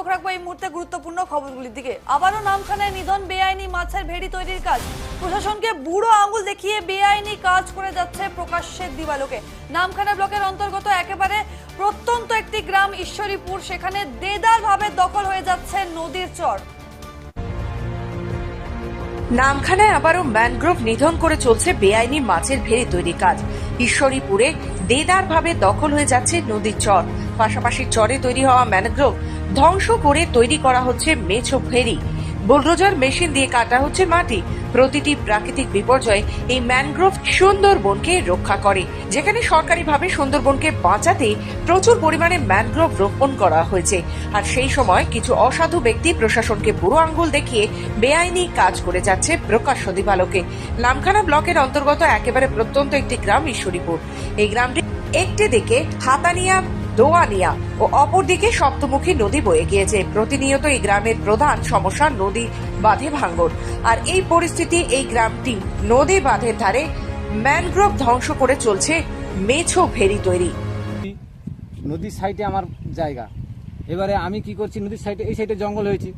চোখ রাখব এই মুহূর্তে গুরুত্বপূর্ণ খবরগুলির দিকে। আবারও নামখানায় নিধন, বেআইনি মাছের ভেড়ি তৈরির কাজ। প্রশাসনকে বুড়ো আঙুল দেখিয়ে বেআইনি কাজ করে যাচ্ছে প্রকাশ্যের দিবালোকে। নামখানা ব্লকের অন্তর্গত একেবারে প্রত্যন্ত একটি গ্রাম ঈশ্বরীপুর, সেখানে দেদার ভাবে দখল হয়ে যাচ্ছে নদীর চর। নামখানায় আবারও ম্যানগ্রোভ নিধন করে চলছে বেআইনি মাছের ভেড়ি তৈরি কাজ। ঈশ্বরীপুরে দেদার ভাবে দখল হয়ে যাচ্ছে নদীর চর। পাশাপাশি চরে তৈরি হওয়া ম্যানগ্রোভ ধ্বংস করে তৈরি করা হচ্ছে মেছো ভেড়ি বুলডোজার মেশিন দিয়ে কাটা হচ্ছে মাটি। প্রতিটি প্রাকৃতিক বিপর্যয় এই ম্যানগ্রোভ সুন্দরবনকে রক্ষা করে। যেখানে সরকারিভাবে সুন্দরবনকে বাঁচাতে প্রচুর পরিমাণে ম্যানগ্রোভ রোপণ করা হয়েছে। আর সেই সময় কিছু অসাধু ব্যক্তি প্রশাসনকে বুড়ো আঙ্গুল দেখিয়ে বেআইনি কাজ করে যাচ্ছে প্রকাশ্য দিবালোকে। নামখানা ব্লকের অন্তর্গত একেবারে প্রত্যন্ত একটি গ্রাম ঈশ্বরীপুর। এই গ্রামটি একটি দিকে হাতানিয়া দোয়ানিয়া ও অপরদিকে সপ্তমুখী নদী বয়ে গিয়েছে। প্রতিনিয়ত এই গ্রামের প্রধান সমস্যা নদী বাঁধে ভাঙ্গন আর এই পরিস্থিতি এই গ্রামটি নদী বাঁধের ধারে ম্যানগ্রোভ ধ্বংস করে চলছে মেছো ভেরি তৈরি। নদীর সাইডে আমার জায়গা। এবারে আমি কি করছি নদীর সাইডে, এই সাইডে জঙ্গল হয়েছে।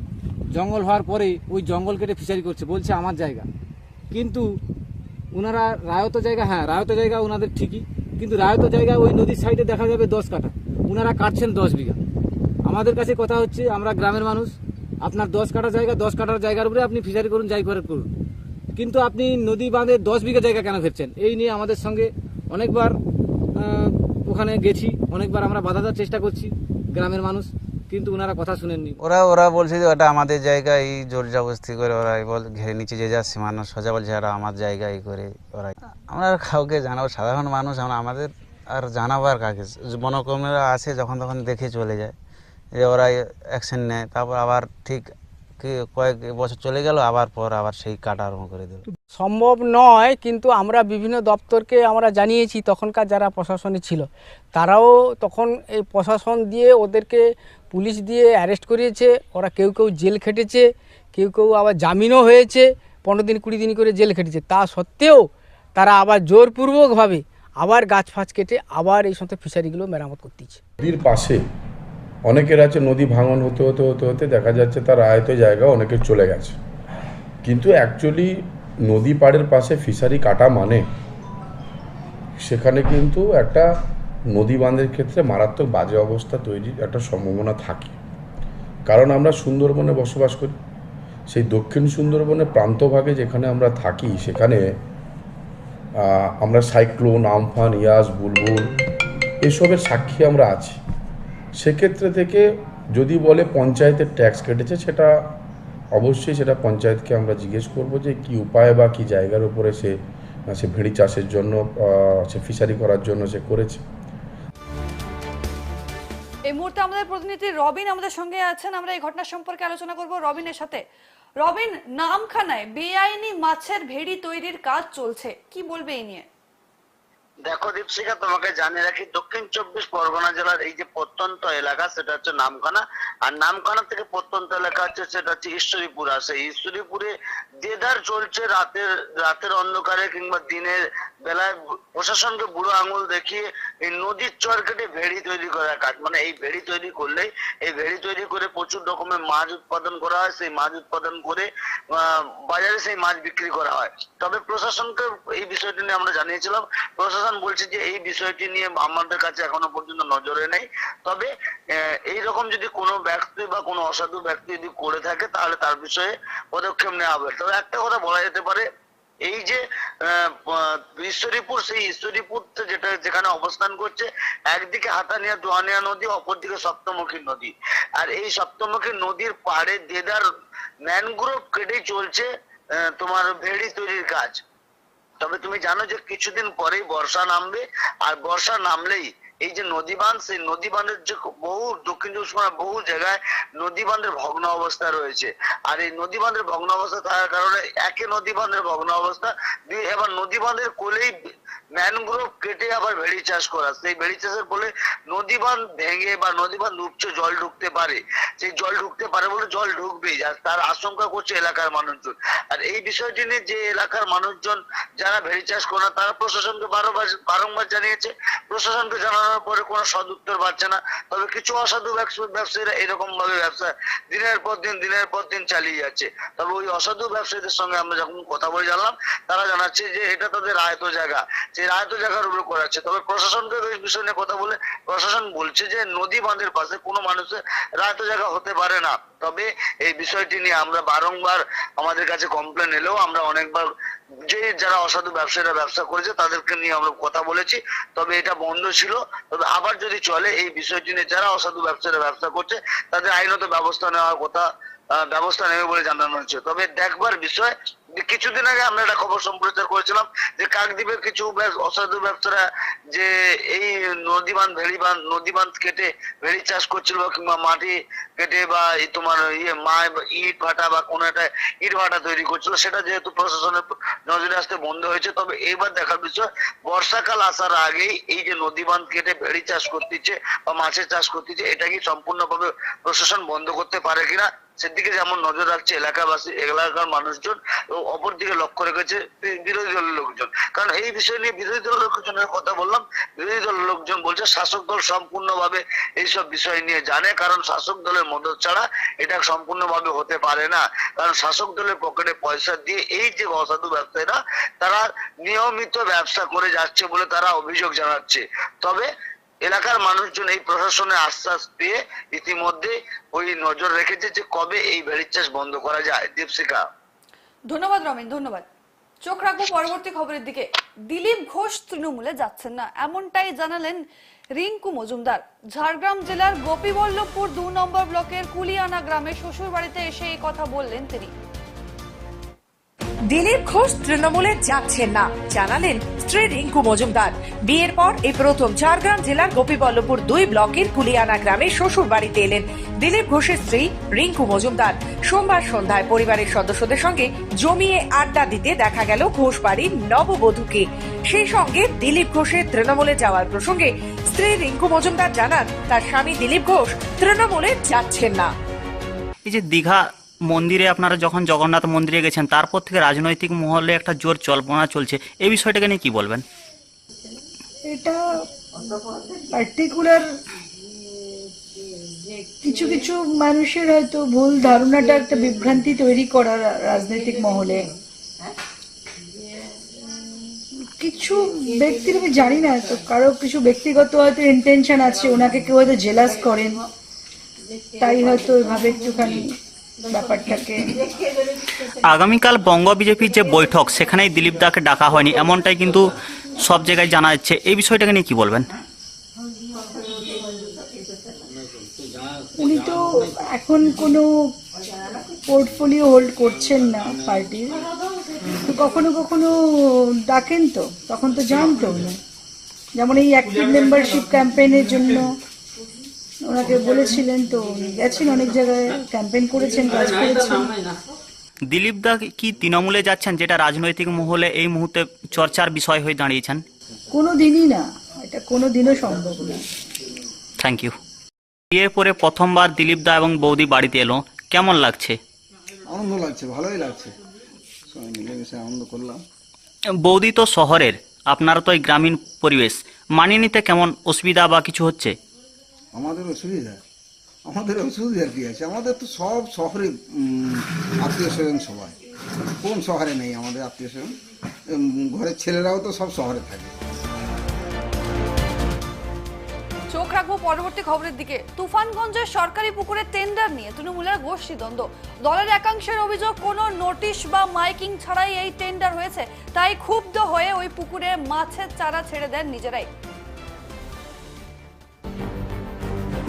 জঙ্গল হওয়ার পরে ওই জঙ্গল কেটে ফিশারি করছে, বলছে আমার জায়গা। কিন্তু ওনারা রায়ত জায়গা হ্যাঁ রায়ত জায়গা ওনাদের ঠিকই। কিন্তু রায়ত জায়গা ওই নদীর সাইডে দেখা যাবে দশ কাঠা। ওনারা কাটছেন দশ বিঘা। আমাদের কাছে কথা হচ্ছে, আমরা গ্রামের মানুষ, আপনার দশ কাঠা জায়গা, দশ কাটার জায়গার উপরে আপনি ফিশারি করুন, যাই করে করুন। কিন্তু আপনি নদী বাঁধে দশ বিঘা জায়গা কেন ফেরছেন এই নিয়ে আমাদের সঙ্গে অনেকবার ওখানে গেছি, অনেকবার আমরা বাধা দেওয়ার চেষ্টা করছি গ্রামের মানুষ, কিন্তু ওনারা কথা শুনেননি। ওরা ওরা বলছে যে ওটা আমাদের জায়গা এই জোর জবস্তি করে ওরা বল, ঘেরে নিচে যে যা সীমানা সোজা বলছে ওরা আমার জায়গা এই করে ওরা আমরা কাউকে জানাব, সাধারণ মানুষ আমরা, আমাদের আর জানাবার কাকে মনোকর্মীরা আসে, যখন তখন দেখে চলে যায়। যে ওরা অ্যাকশন নেয়। তারপর আবার ঠিক কয়েক বছর চলে গেল, আবার পর আবার সেই কাটা আরম্ভ করে দিল। সম্ভব নয়, কিন্তু আমরা বিভিন্ন দপ্তরকে আমরা জানিয়েছি, তখনকার যারা প্রশাসনে ছিল। তারাও তখন এই প্রশাসন দিয়ে ওদেরকে পুলিশ দিয়ে অ্যারেস্ট করিয়েছে। ওরা কেউ কেউ জেল খেটেছে, কেউ কেউ আবার জামিনও হয়েছে। পনেরো দিন, কুড়ি দিন করে জেল খেটেছে। তা সত্ত্বেও তারা আবার জোরপূর্বকভাবে আবার গাছ ফাছ কেটে আবার এই সমস্ত ফিশারিগুলো মেরামত করতেছে নদীর পাশে অনেকের আছে নদী ভাঙন হতে হতে হতে হতে, দেখা যাচ্ছে তার আয়ত জায়গা অনেকের চলে গেছে। কিন্তু অ্যাকচুয়ালি নদী পাড়ের পাশে ফিশারি কাটা মানে সেখানে কিন্তু একটা নদী বাঁধের ক্ষেত্রে মারাত্মক বাজে অবস্থা তৈরির একটা সম্ভাবনা থাকে। কারণ আমরা সুন্দরবনে বসবাস করি। সেই দক্ষিণ সুন্দরবনের প্রান্তভাগে যেখানে আমরা থাকি, সেখানে আমরা সাইক্লোন, আমফান, ইয়াস, বুলবুল, এসবের সাক্ষী আমরা আছি। সেক্ষেত্রে থেকে যদি বলে পঞ্চায়েতের ট্যাক্স কেটেছে, সেটা অবশ্যই সেটা পঞ্চায়েতকে আমরা জিজ্ঞেস করব যে কি উপায় বা কি জায়গার উপরে সে সে ভেড়ি চাষের জন্য সে ফিশারি করার জন্য সে করেছে। এই মুহূর্তে আমাদের প্রতিনিধি রবিন আমাদের সঙ্গে আছেন। আমরা এই ঘটনা সম্পর্কে আলোচনা করব রবিনের সাথে। রবিন, নামখানায় বেআইনি মাছের ভেড়ি তৈরির কাজ চলছে। কি বলবে এই নিয়ে? দেখো দীপশিখা, তোমাকে জানিয়ে রাখি, দক্ষিণ চব্বিশ পরগনা জেলার এই যে প্রত্যন্ত এলাকা, সেটা হচ্ছে নামখানা। আর নামখানা থেকে প্রত্যন্ত এলাকা হচ্ছে, সেটা হচ্ছে ঈশ্বরীপুর। আছে ঈশ্বরীপুরে দেদার চলছে, রাতের রাতের অন্ধকারে কিংবা দিনের বেলায় প্রশাসনকে বুড়ো আঙুল দেখিয়ে এই নদীর চর কেটে ভেড়ি তৈরি করার কাজ মানে এই ভেড়ি তৈরি করলে এই ভেড়ি তৈরি করে প্রচুর রকমের মাছ উৎপাদন করা হয়, সেই মাছ উৎপাদন করে বাজারে সেই মাছ বিক্রি করা হয়। তবে প্রশাসনকে এই বিষয়টি নিয়ে আমরা জানিয়েছিলাম, প্রশাসন বলছে যে এই বিষয়টি নিয়ে আমাদের কাছে এখনও পর্যন্ত নজরে নেই। তবে এই রকম যদি কোনো ব্যক্তি বা কোনো অসাধু ব্যক্তি যদি করে থাকে, তাহলে তার বিষয়ে পদক্ষেপ নেওয়া হবে। তবে একটা কথা বলা যেতে পারে এই যে ঈশ্বরীপুর, সেই ঈশ্বরীপুর যেটা, যেখানে অবস্থান করছে, একদিকে হাতানিয়া দোয়ানিয়া নদী, অপরদিকে সপ্তমুখী নদী। আর এই সপ্তমুখী নদীর পাড়ে দেদার ম্যানগ্রোভ কেটে চলছে তোমার ভেড়ি তৈরির কাজ। তবে তুমি জানো যে কিছুদিন পরেই বর্ষা নামবে, আর বর্ষা নামলেই এই যে নদী বাঁধ সেই নদী বাঁধের যে বহু দক্ষিণ চব্বিশ পরগনার বহু জায়গায় নদী বাঁধের ভগ্ন অবস্থা রয়েছে। আর এই নদী বাঁধের ভগ্ন অবস্থা থাকার কারণে একে নদী বাঁধের ভগ্ন অবস্থা দুই এবার নদী বাঁধের কোলেই ম্যানগ্রোভ কেটে আবার ভেড়ি চাষ করা। সেই ভেড়ি চাষের ফলে নদী বাঁধ ভেঙে বা নদী বাঁধ উপচে জল ঢুকতে পারে। সেই জল ঢুকতে পারে বলে জল ঢুকবেই তার আশঙ্কা করছে এলাকার মানুষজন। আর এই বিষয়টি নিয়ে যে এলাকার মানুষজন যারা ভেড়ি চাষ করে তারা প্রশাসনকে বারবার বারংবার জানিয়েছে। প্রশাসনকে জানানোর পরে কোনো সদুত্তর পাচ্ছে না। তবে কিছু অসাধু ব্যবসা- ব্যবসায়ীরা এরকম ভাবে ব্যবসা দিনের পর দিন, দিনের পর দিন চালিয়ে যাচ্ছে। তবে ওই অসাধু ব্যবসায়ীদের সঙ্গে আমরা যখন কথা বলে জানলাম, তারা জানাচ্ছে যে এটা তাদের আয়ত জায়গা। সেই আয়ত জায়গার উপরে করাচ্ছে। তবে প্রশাসনকে এই বিষয় নিয়ে কথা বলে প্রশাসন বলছে যে নদী বাঁধের পাশে কোনো মানুষের রায়ত জায়গা হতে পারে না। তবে এই বিষয়টি নিয়ে আমরা বারংবার আমাদের কাছে কমপ্লেন এলেও আমরা অনেকবার যে যারা অসাধু ব্যবসায়ীরা ব্যবসা করেছে তাদেরকে নিয়ে আমরা কথা বলেছি। তবে এটা বন্ধ ছিল। তবে আবার যদি চলে এই বিষয়টি নিয়ে যারা অসাধু ব্যবসায়ীরা ব্যবসা করছে, তাদের আইনত ব্যবস্থা নেওয়ার কথা ব্যবস্থা নেবে বলে জানানো হয়েছে। তবে দেখবার বিষয় কিছুদিন আগে আমরা একটা খবর সম্প্রচার করেছিলাম যে কাকদ্বীপের কিছু অসাধু ব্যবসারা যে এই নদী বাঁধ ভেড়ি বাঁধ নদী বাঁধ কেটে ভেড়ি চাষ করছিল কিংবা মাটি কেটে বা তোমার ইয়ে মা ইট ভাটা বা কোনো একটা ইট ভাটা তৈরি করছিল, সেটা যেহেতু প্রশাসনের নজরে আসতে বন্ধ হয়েছে, তবে এইবার দেখার বিষয় বর্ষাকাল আসার আগেই এই যে নদী বাঁধ কেটে ভেড়ি চাষ করতেছে বা মাছের চাষ করতেছে এটা কি সম্পূর্ণভাবে প্রশাসন বন্ধ করতে পারে কিনা সেদিকে যেমন নজর রাখছে এলাকাবাসী, এলাকার মানুষজন, ও অপরদিকে লক্ষ্য রেখেছে বিরোধী দলের লোকজন। কারণ এই বিষয় নিয়ে বিরোধী দলের লোকজনের কথা বললাম, বিরোধী দলের লোকজন বলছে শাসক দল সম্পূর্ণভাবে এইসব বিষয় নিয়ে জানে, কারণ শাসক দলের মদত ছাড়া এটা সম্পূর্ণভাবে হতে পারে না। কারণ শাসক দলের পকেটে পয়সা দিয়ে এই যে অসাধু ব্যবসায়ীরা, তারা নিয়মিত ব্যবসা করে যাচ্ছে বলে তারা অভিযোগ জানাচ্ছে। তবে এলাকার মানুষজন এই প্রশাসনের আশ্বাস পেয়ে ইতিমধ্যে ওই নজর রেখেছে যে কবে এই ভেড়ির চাষ বন্ধ করা যায়। দীপশিকা ধন্যবাদ রমেন, ধন্যবাদ। চোখ রাখব পরবর্তী খবরের দিকে। দিলীপ ঘোষ তৃণমূলে যাচ্ছেন না, এমনটাই জানালেন রিঙ্কু মজুমদার। ঝাড়গ্রাম জেলার গোপীবল্লভপুর দু নম্বর ব্লকের কুলিয়ানা গ্রামে শ্বশুর বাড়িতে এসে এই কথা বললেন তিনি। দিলীপ ঘোষ তৃণমূলে যাচ্ছেন না। জানালেন স্ত্রী রিঙ্কু মজুমদার। বিয়ের পর এই প্রথম ঝাড়গ্রাম জেলার গোপীবল্লভপুর দুই ব্লকের কুলিয়ানা গ্রামে শ্বশুর বাড়িতে এলেন দিলীপ ঘোষের স্ত্রী রিঙ্কু মজুমদার। সোমবার সন্ধ্যায় পরিবারের সদস্যদের সঙ্গে জমিয়ে আড্ডা দিতে দেখা গেল ঘোষ বাড়ির নববধূকে। সেই সঙ্গে দিলীপ ঘোষের তৃণমূলে যাওয়ার প্রসঙ্গে স্ত্রী রিঙ্কু মজুমদার জানান, তার স্বামী দিলীপ ঘোষ তৃণমূলে যাচ্ছেন না। এই যে দীঘা মন্দিরে আপনারা যখন জগন্নাথ মন্দিরে গেছেন, তারপর থেকে রাজনৈতিক মহলে একটা জোর জল্পনা চলছে। এই বিষয়টাকে নিয়ে কি বলবেন? এটা পার্টিকুলার কিছু কিছু মানুষের হয়তো ভুল ধারণাটা একটা বিভ্রান্তি তৈরি করা রাজনৈতিক মহলে। কিছু ব্যক্তির আমি জানি না, তো কারও কিছু ব্যক্তিগত হয়তো ইন্টেনশন আছে, ওনাকে কেউ হয়তো জেলাস করেন। তাই হয়তো এভাবে একটুখানি ব্যাপারটাকে। আগামীকাল বঙ্গ বিজেপির যে বৈঠক সেখানেই দিলীপ দাকে ডাকা হয়নি এমনটাই কিন্তু সব জায়গায় জানা যাচ্ছে। এই বিষয়টাকে নিয়ে কি বলবেন? উনি তো এখন কোনো পোর্টফোলিও হোল্ড করছেন না পার্টির। তো কখনো কখনো ডাকেন তো তখন তো জানতো উনি। যেমন এই অ্যাক্টিভ মেম্বারশিপ ক্যাম্পেইনের জন্য ওনাকে বলেছিলেন তো গেছেন অনেক জায়গায় ক্যাম্পেইন করেছেন কাজ করেছেন। দিলীপ দা কি তৃণমূলে যাচ্ছেন যেটা রাজনৈতিক মহলে এই মুহূর্তে চর্চার বিষয় হয়ে দাঁড়িয়েছেন? কোনো দিনই না এটা কোনো দিনও সম্ভব না। থ্যাংক ইউ বিয়ের পরে প্রথমবার দিলীপ দা এবং বৌদি বাড়িতে এলো কেমন লাগছে? আনন্দ লাগছে ভালোই লাগছে। সবাই মিলেমিশে আনন্দ করলাম। বৌদি তো শহরের আপনারা তো এই গ্রামীণ পরিবেশ। মানিয়ে নিতে কেমন অসুবিধা বা কিছু হচ্ছে? আমাদের অসুবিধা। আমাদের অসুবিধা কি আছে। আমাদের তো সব শহরে আত্মীয় স্বজন সবাই। কোন শহরে নেই আমাদের আত্মীয় স্বজন? ঘরের ছেলেরাও তো সব শহরে থাকে। চোখ রাখব পরবর্তী খবরের দিকে। তুফানগঞ্জের সরকারি পুকুরে টেন্ডার নিয়ে তৃণমূলের গোষ্ঠী দ্বন্দ্ব। দলের একাংশের অভিযোগ, কোনো নোটিশ বা মাইকিং ছাড়াই এই টেন্ডার হয়েছে। তাই ক্ষুব্ধ হয়ে ওই পুকুরে মাছের চারা ছেড়ে দেন নিজেরাই।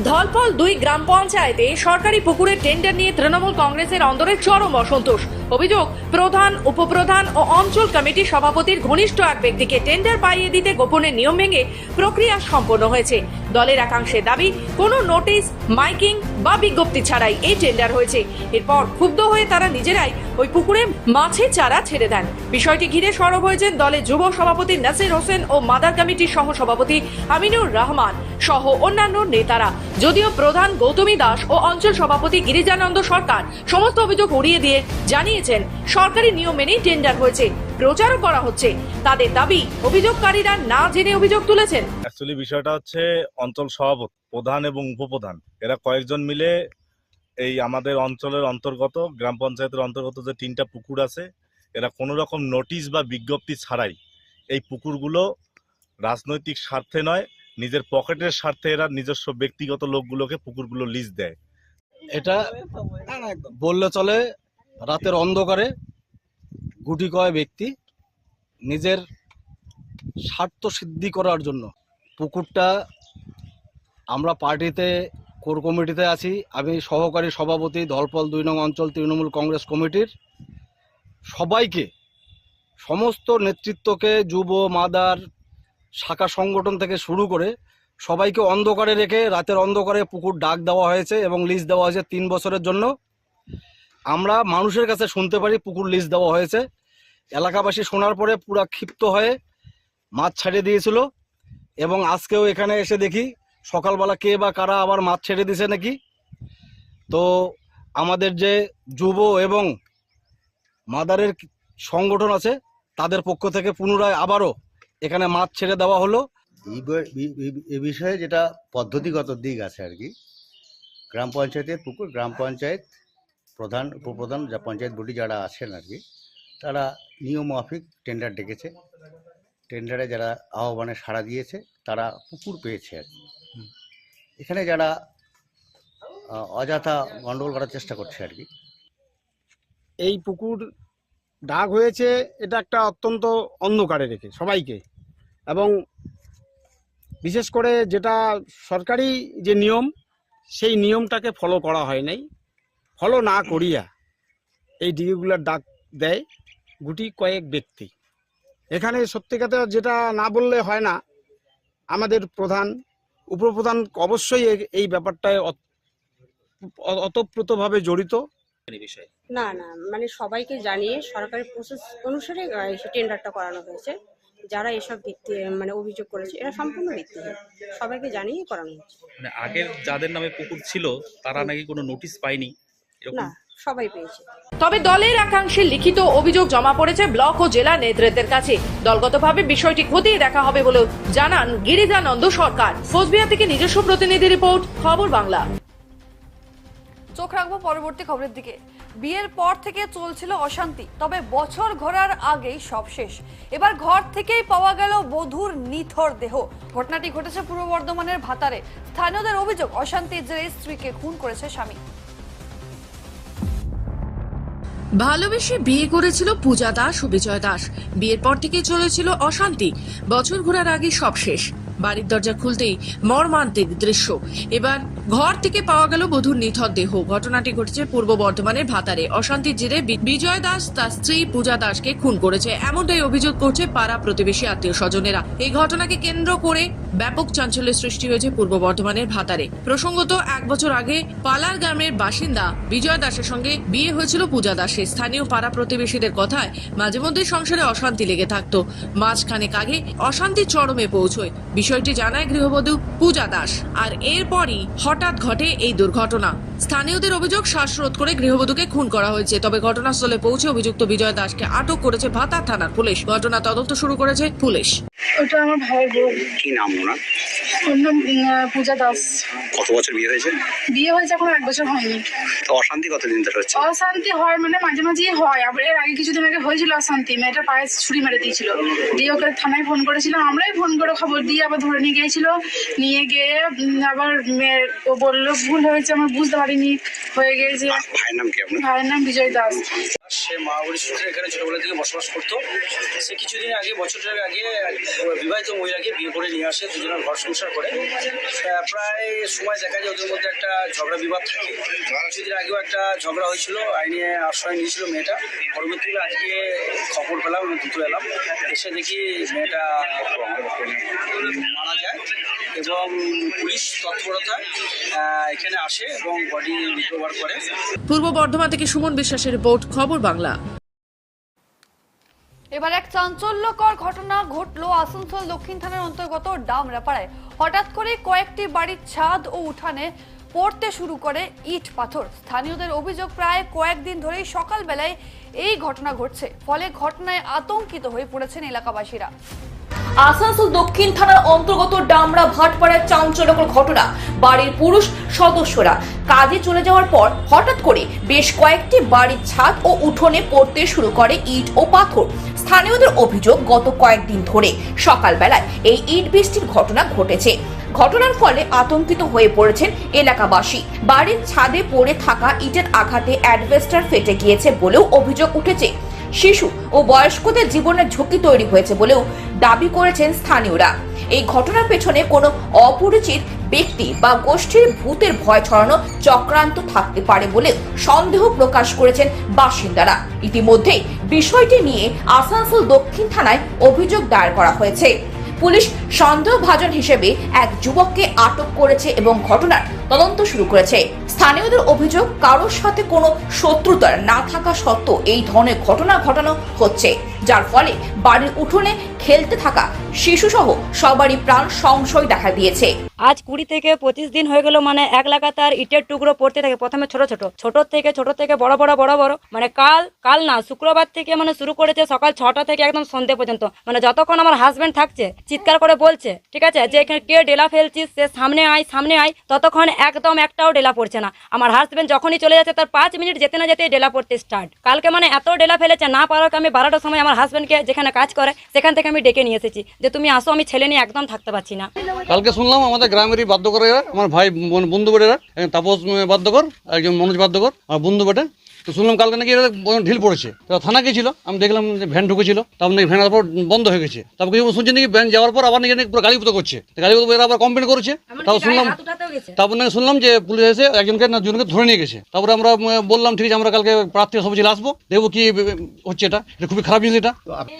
ধলপল দুই গ্রাম পঞ্চায়েতে সরকারি পুকুরের টেন্ডার নিয়ে তৃণমূল কংগ্রেসের অন্দরে চরম অসন্তোষ। অভিযোগ, প্রধান, উপপ্রধান ও অঞ্চল কমিটির সভাপতির ঘনিষ্ঠ এক ব্যক্তিকে টেন্ডার পাইয়ে দিতে গোপনে নিয়ম ভেঙে প্রক্রিয়া সম্পন্ন হয়েছে। দলের একাংশের দাবি, কোনো নোটিশ, মাইকিং বা বিজ্ঞপ্তি ছাড়াই এই টেন্ডার হয়েছে। এরপর ক্ষুব্ধ হয়ে তারা নিজেরাই ওই পুকুরে মাছের চারা ছেড়ে দেন। বিষয়টি ঘিরে সরব হয়েছেন দলের যুব সভাপতি নাসির হোসেন ও মাদার কমিটির সহ সভাপতি আমিনুর রহমান সহ অন্যান্য নেতারা। যদিও প্রধান গৌতমী দাস ও অঞ্চল সভাপতি গিরিজানন্দ সরকার সমস্ত অভিযোগ উড়িয়ে দিয়ে জানিয়েছেন সরকারি নিয়ম মেনেই টেন্ডার হয়েছে প্রচারও করা হচ্ছে। তাদের দাবি অভিযোগকারীরা না জেনে অভিযোগ তুলেছেন। অ্যাকচুয়ালি বিষয়টা হচ্ছে অঞ্চল সভাপতি প্রধান এবং উপপ্রধান এরা কয়েকজন মিলে এই আমাদের অঞ্চলের অন্তর্গত গ্রাম পঞ্চায়েতের অন্তর্গত যে তিনটা পুকুর আছে এরা কোনো রকম নোটিশ বা বিজ্ঞপ্তি ছাড়াই এই পুকুরগুলো রাজনৈতিক স্বার্থে নয় নিজের পকেটের স্বার্থে এরা নিজস্ব ব্যক্তিগত লোকগুলোকে পুকুরগুলো লিজ দেয়। এটা বললে চলে রাতের অন্ধকারে গুটি কয় ব্যক্তি নিজের স্বার্থ সিদ্ধি করার জন্য পুকুরটা আমরা পার্টিতে, কোর কমিটিতে আছি। আমি সহকারী সভাপতি, ধলপল দুই নং অঞ্চল তৃণমূল কংগ্রেস কমিটির। সবাইকে, সমস্ত নেতৃত্বকে, যুব, মাদার, শাখা সংগঠন থেকে শুরু করে সবাইকে অন্ধকারে রেখে রাতের অন্ধকারে পুকুর ডাক দেওয়া হয়েছে এবং লিজ দেওয়া হয়েছে তিন বছরের জন্য। আমরা মানুষের কাছে শুনতে পারি, পুকুর লিস্ট দেওয়া হয়েছে। এলাকাবাসী শোনার পরে পুরা ক্ষিপ্ত হয়ে মাছ ছাড়িয়ে দিয়েছিল এবং আজকেও এখানে এসে দেখি সকালবেলা কে বা কারা আবার মাছ ছেড়ে দিছে নাকি? তো আমাদের যে যুব এবং মাদারের সংগঠন আছে, তাদের পক্ষ থেকে পুনরায় আবারও এখানে মাছ ছেড়ে দেওয়া হলো। এ বিষয়ে যেটা পদ্ধতিগত দিক আছে আর কি, গ্রাম পঞ্চায়েতের পুকুর, গ্রাম পঞ্চায়েত প্রধান উপপ্রধান যা পঞ্চায়েত বডি যারা আছেন আর কি তারা নিয়ম মাফিক টেন্ডার ডেকেছে টেন্ডারে যারা আহ্বানে সাড়া দিয়েছে তারা পুকুর পেয়েছে আর কি। এখানে যারা অযথা গন্ডগোল করার চেষ্টা করছে আর কি। এই পুকুর ডাক হয়েছে এটা একটা অত্যন্ত অন্ধকারে রেখে সবাইকে। এবং বিশেষ করে যেটা সরকারি যে নিয়ম সেই নিয়মটাকে ফলো করা হয় নাই। ফলো না করিয়া এই ডিগিগুলোর ডাক দেয় গুটি কয়েক ব্যক্তি। এখানে সত্যি কথা যেটা না বললে হয় না আমাদের প্রধান উপপ্রধান অবশ্যই এই ব্যাপারটায় অতপ্রতভাবে জড়িত। না না মানে সবাইকে জানিয়ে সরকারি প্রসেস অনুসারে এই টেন্ডারটা করানো হয়েছে। যারা এসব ভিত্তি মানে অভিযোগ করেছে এরা সম্পূর্ণ ভিত্তিহীন। সবাইকে জানিয়ে করানো হয়েছে মানে আগের যাদের নামে পুকুর ছিল তারা নাকি কোনো নোটিশ পায়নি? না সবাই পেয়েছে। তবে দলের একাংশের লিখিত অভিযোগ জমা পড়েছে ব্লক ও জেলা নেতৃত্বের কাছে। দলগতভাবে বিষয়টি খতিয়ে দেখা হবে বলেও জানান গিরিজানন্দ সরকার। কোচবিহার থেকে নিজস্ব প্রতিনিধি রিপোর্ট খবর বাংলা। চোখ রাখব পরবর্তী খবরের দিকে। বিয়ের পর থেকে চলছিল অশান্তি তবে বছর ঘোরার আগেই সব শেষ। এবার ঘর থেকেই পাওয়া গেল বধূর নিথর দেহ। ঘটনাটি ঘটেছে পূর্ব বর্ধমানের ভাতারে। স্থানীয়দের অভিযোগ অশান্তির জেরে স্ত্রীকে খুন করেছে স্বামী। ভালোবেসে বিয়ে করেছিল পূজা দাস ও বিজয় দাস। বিয়ের পর থেকে চলেছিল অশান্তি। বছর ঘোরার আগে সব শেষ। বাড়ির দরজা খুলতেই মর্মান্তিক দৃশ্য। এবার ঘর থেকে পাওয়া গেল বধূর নিথর দেহ। ঘটনাটি ঘটেছে পূর্ব বর্ধমানের ভাতারে। অশান্তির জেরে বিজয় দাস তার স্ত্রী পূজা দাসকে খুন করেছে। এমনটাই অভিযোগ করছে পাড়া প্রতিবেশী আত্মীয় স্বজনেরা। এই ঘটনাকে কেন্দ্র করে ব্যাপক চাঞ্চল্যের সৃষ্টি হয়েছে পূর্ব বর্ধমানের ভাতারে। প্রসঙ্গত, এক বছর আগে পালার গ্রামের বাসিন্দা বিজয় দাসের সঙ্গে বিয়ে হয়েছিল পূজা দাসের। স্থানীয় পাড়া প্রতিবেশীদের কথায় মাঝে মধ্যে সংসারে অশান্তি লেগে থাকতো। মাঝখানেক আগে অশান্তি চরমে পৌঁছয় বিষয়টি জানায় গৃহবধূ পূজা দাস। আর এরপরই হঠাৎ ঘটে এই দুর্ঘটনা। স্থানীয়দের অভিযোগ শ্বাসরোধ করে গৃহবধূকে খুন করা হয়েছে। তবে ঘটনাস্থলে পৌঁছে অভিযুক্ত বিজয় দাসকে আটক করেছে ভাতা থানার পুলিশ। ঘটনা তদন্ত শুরু করেছে পুলিশ। ওটা আমার ভাইয়ের বউ। কি নাম ওনার? ওর নাম পূজা দাস। কত বছর বিয়ে হয়েছে? বিয়ে হয়েছে এখন এক বছর হয়নি। তো অশান্তি কতদিন ধরে হচ্ছে? অশান্তি হয় মানে মাঝে মাঝেই হয়। আবার এর আগে কিছুদিন আগে হয়েছিল অশান্তি। মেয়েটার পায়ে ছুরি মেরে দিয়েছিল। দিয়ে ওকে থানায় ফোন করেছিলাম। আমরাই ফোন করে খবর দিয়ে আবার ধরে নিয়ে গিয়েছিল। নিয়ে গিয়ে আবার মেয়ের ও বলল ভুল হয়েছে আমার বুঝতে পারিনি। হয়ে গিয়েছে। ভাইয়ের নাম কি ভাইয়ের নাম বিজয় দাস। সে মাগুরি সূত্রে এখানে ছোটবেলা থেকে বসবাস করতো। সে কিছুদিন আগে বছরের আগে, বিবাহিত মহিলাকে বিয়ে করে নিয়ে আসে, দুজনের ঘর সংসার করে। প্রায় সময় দেখা যায় ওদের মধ্যে একটা ঝগড়া বিবাদ থাকে। কিছুদিন আগেও একটা ঝগড়া হয়েছিল আইনে আশ্রয় নিয়েছিল মেয়েটা। পরবর্তীতে আজকে খবর পেলাম দুটো এলাম। এসে দেখি মেয়েটা মারা যায়। এবং পুলিশ তৎপরতায় এখানে আসে এবং বডি রিকভার করে। পূর্ব বর্ধমান থেকে সুমন বিশ্বাসের রিপোর্ট খবর বাংলা। এবার এক চাঞ্চল্যকর ঘটনা ঘটলো আসানসোল দক্ষিণ থানার অন্তর্গত ডামরাপাড়ায়। হঠাৎ করে কয়েকটি বাড়ির ছাদ ও উঠানে পড়তে শুরু করে ইট পাথর। স্থানীয়দের অভিযোগ প্রায় কয়েকদিন ধরেই সকালবেলায় এই ঘটনা ঘটছে। ফলে ঘটনায় আতঙ্কিত হয়ে পড়েছেন এলাকাবাসীরা। আসানসোল দক্ষিণ থানার অন্তর্গত ডামরা ভাটপাড়ার চাঞ্চল্যকর ঘটনা। বাড়ির পুরুষ সদস্যরা কাজে চলে যাওয়ার পর হঠাৎ করে বেশ কয়েকটি বাড়ির ছাদ ও উঠোনে পড়তে শুরু করে ইট ও পাথর। স্থানীয়দের অভিযোগ, গত কয়েকদিন ধরে সকালবেলায় এই ইট বৃষ্টির ঘটনা ঘটেছে। ঘটনার ফলে আতঙ্কিত হয়ে পড়েছেন এলাকাবাসী। বাড়ির ছাদে পড়ে থাকা ইটের আঘাতে অ্যাডভেস্টার ফেটে গিয়েছে বলেও অভিযোগ উঠেছে। শিশু ও বয়স্কদের জীবনের ঝুঁকি তৈরি হয়েছে বলেও দাবি করেছেন স্থানীয়রা। এই ঘটনার পেছনে কোনো অপরিচিত ব্যক্তি বা গোষ্ঠীর ভূতের ভয় ছড়ানো চক্রান্ত থাকতে পারে বলে সন্দেহ প্রকাশ করেছেন বাসিন্দারা। ইতিমধ্যেই বিষয়টি নিয়ে আসানসোল দক্ষিণ থানায় অভিযোগ দায়ের করা হয়েছে। পুলিশ সন্দেহভাজন হিসেবে এক যুবককে আটক করেছে এবং ঘটনার তদন্ত শুরু করেছে। স্থানীয়দের অভিযোগ, কারোর সাথে কোনো শত্রুতার না থাকা সত্ত্বেও এই ধরনের ঘটনা ঘটানো হচ্ছে, যার ফলে বাড়ির উঠোনে খেলতে থাকা শিশুসহ সবারই প্রাণ সংশয় দেখা দিয়েছে। আজ কুড়ি থেকে পঁচিশ দিন হয়ে গেল মানে এক লাগাতার ইটের টুকরো পড়তে থাকে, প্রথমে ছোট ছোট ছোট থেকে ছোট থেকে বড় বড় বড় বড় মানে কাল কাল না, শুক্রবার থেকে মানে শুরু করেছে সকাল ছটা থেকে একদম সন্ধে পর্যন্ত মানে যতক্ষণ আমার হাজবেন্ড থাকছে, চিৎকার করে বলছে, ঠিক আছে, যে এখানে কে ডেলা ফেলছিস, সে সামনে আয় সামনে আয়, ততক্ষণ একদম একটাও ডেলা পড়ছে না। আমার হাজব্যান্ড যখনই চলে যাচ্ছে, তার পাঁচ মিনিট যেতে না যেতেই ডেলা পড়তে স্টার্ট কালকে মানে এত ডেলা ফেলেছে, না পারো আমি বারোটার সময় আমার হাজব্যান্ডকে যেখানে কাজ করে, সেখান থেকে আমি ডেকে নিয়ে এসেছি যে, তুমি আসো, আমি ছেলে নিয়ে একদম থাকতে পারছি না। কালকে শুনলাম আমাদের গ্রামেরই বাদ্যকরেরা আমার ভাই, বোন- বন্ধু বেটেরা তাপস বাধ্যকর একজন মনোজ বাধ্যকর আমার বন্ধু বেটে। তো শুনলাম কালকে নাকি ঢিল পড়েছে। তো থানা গেছিল আমি দেখলাম যে ভ্যান ঢুকেছিল তারপর নাকি ভ্যান পর বন্ধ হয়ে গেছে। তারপর কিছু শুনছি নাকি ভ্যান যাওয়ার পর আবার নাকি নাকি পুরো গাড়িপুতো করছে। গাড়ি এরা আবার কমপ্লেন করেছে। তারপর শুনলাম তারপর নাকি শুনলাম যে পুলিশ এসে একজনকে না দুজনকে ধরে নিয়ে গেছে। তারপরে আমরা বললাম ঠিক আছে আমরা কালকে প্রার্থী সব ছেলে আসব। দেখব কি হচ্ছে এটা। এটা খুবই খারাপ জিনিস এটা।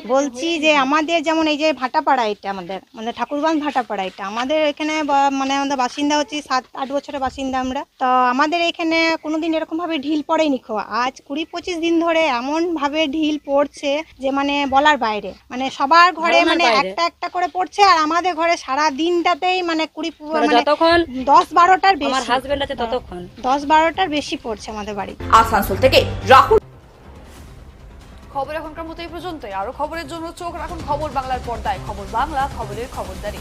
বলছি যে আমাদের যেমন এই যে ভাটাপাড়া এটা আমাদের মানে ঠাকুরগঞ্জ ভাটাপাড়া এটা আমাদের এখানে বা- মানে আমাদের বাসিন্দা হচ্ছে সাত আট বছরের বাসিন্দা আমরা। তো আমাদের এখানে কোনোদিন এরকম ভাবে ঢিল পড়েনি খোয়া। আজ কুড়ি পঁচিশ দিন ধরে এমন ভাবে ঢিল পড়ছে যে মানে বলার বাইরে। মানে সবার ঘরে মানে একটা একটা করে পড়ছে আর আমাদের ঘরে সারা দিনটাতেই মানে কুড়ি মানে মানে যতক্ষণ দশ বারোটার বেশি। হাজবেন্ড আছে ততক্ষণ। দশ বারোটার বেশি পড়ছে আমাদের বাড়ি। আসানসোল থেকে রাহুল। খবর এখনকার মতো এই পর্যন্তই। আরও খবরের জন্য চোখ রাখুন খবর বাংলার পর্দায়। খবর বাংলা খবরের খবরদারি।